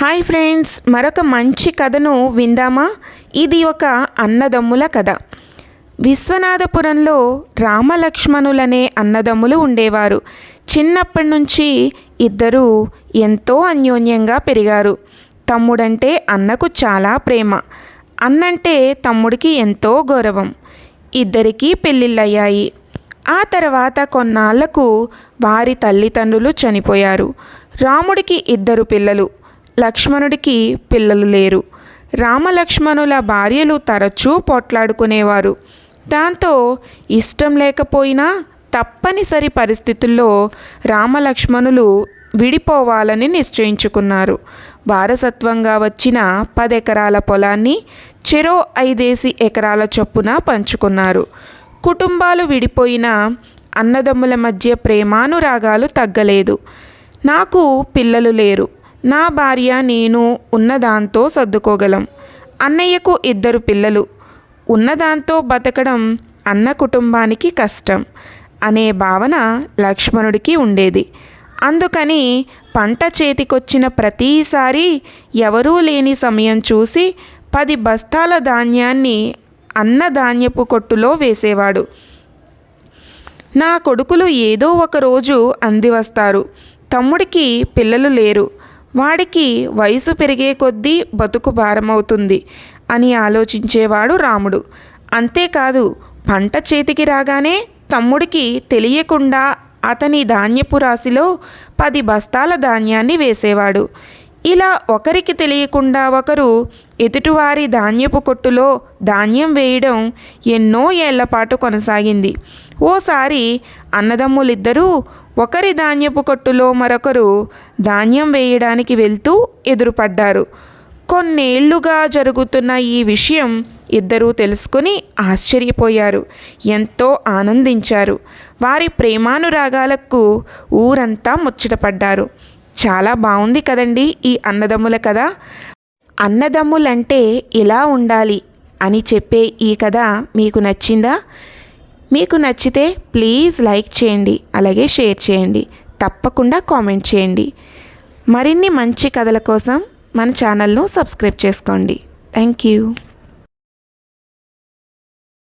Hi friends మరొక మంచి కథను విందామా? ఇది ఒక అన్నదమ్ముల కథ. విశ్వనాథపురంలో రామలక్ష్మణులనే అన్నదమ్ములు ఉండేవారు. చిన్నప్పటి నుంచి ఇద్దరూ ఎంతో అన్యోన్యంగా పెరిగారు. తమ్ముడంటే అన్నకు చాలా ప్రేమ. అన్నంటే తమ్ముడికి ఎంతో గౌరవం. ఇద్దరికీ పెళ్ళిళ్ళయ్యాయి. ఆ తర్వాత కొన్నాళ్ళకు వారి తల్లిదండ్రులు చనిపోయారు. రాముడికి ఇద్దరు పిల్లలు. లక్ష్మణుడికి పిల్లలు లేరు. రామలక్ష్మణుల భార్యలు తరచూ పోట్లాడుకునేవారు. దాంతో ఇష్టం లేకపోయినా తప్పనిసరి పరిస్థితుల్లో రామలక్ష్మణులు విడిపోవాలని నిశ్చయించుకున్నారు. వారసత్వంగా వచ్చిన పదెకరాల పొలాన్ని చెరో ఐదేసి ఎకరాల చొప్పున పంచుకున్నారు. కుటుంబాలు విడిపోయిన అన్నదమ్ముల మధ్య ప్రేమానురాగాలు తగ్గలేదు. నాకు పిల్లలు లేరు. నా భార్య నేను ఉన్నదాంతో సర్దుకోగలం. అన్నయ్యకు ఇద్దరు పిల్లలు. ఉన్నదాంతో బతకడం అన్న కుటుంబానికి కష్టం అనే భావన లక్ష్మణుడికి ఉండేది. అందుకని పంట చేతికొచ్చిన ప్రతిసారి ఎవరూ లేని సమయం చూసి పది బస్తాల ధాన్యాన్ని అన్న ధాన్యపు కొట్టులో వేసేవాడు. నా కొడుకులు ఏదో ఒక రోజు అంది వస్తారు తమ్ముడికి పిల్లలు లేరు. వాడికి వయసు పెరిగే కొద్దీ బతుకు భారమవుతుంది అని ఆలోచించేవాడు రాముడు. అంతేకాదు పంట చేతికి రాగానే తమ్ముడికి తెలియకుండా అతని ధాన్యపు రాశిలో పది బస్తాల ధాన్యాన్ని వేసేవాడు. ఇలా ఒకరికి తెలియకుండా ఒకరు ఎదుటివారి ధాన్యపు కొట్టులో ధాన్యం వేయడం ఎన్నో ఏళ్ళపాటు కొనసాగింది. ఓసారి అన్నదమ్ములిద్దరూ ఒకరి ధాన్యపు కొట్టులో మరొకరు ధాన్యం వేయడానికి వెళ్తూ ఎదురుపడ్డారు. కొన్నేళ్ళుగా జరుగుతున్న ఈ విషయం ఇద్దరూ తెలుసుకుని ఆశ్చర్యపోయారు. ఎంతో ఆనందించారు. వారి ప్రేమానురాగాలకు ఊరంతా ముచ్చటపడ్డారు. చాలా బాగుంది కదండి ఈ అన్నదమ్ముల కథ? అన్నదమ్ములంటే ఇలా ఉండాలి అని చెప్పే ఈ కథ మీకు నచ్చిందా? మీకు నచ్చితే ప్లీజ్ లైక్ చేయండి అలాగే షేర్ చేయండి తప్పకుండా కామెంట్ చేయండి. మరిన్ని మంచి కథల కోసం మన ఛానల్ను సబ్స్క్రైబ్ చేసుకోండి. Thank you.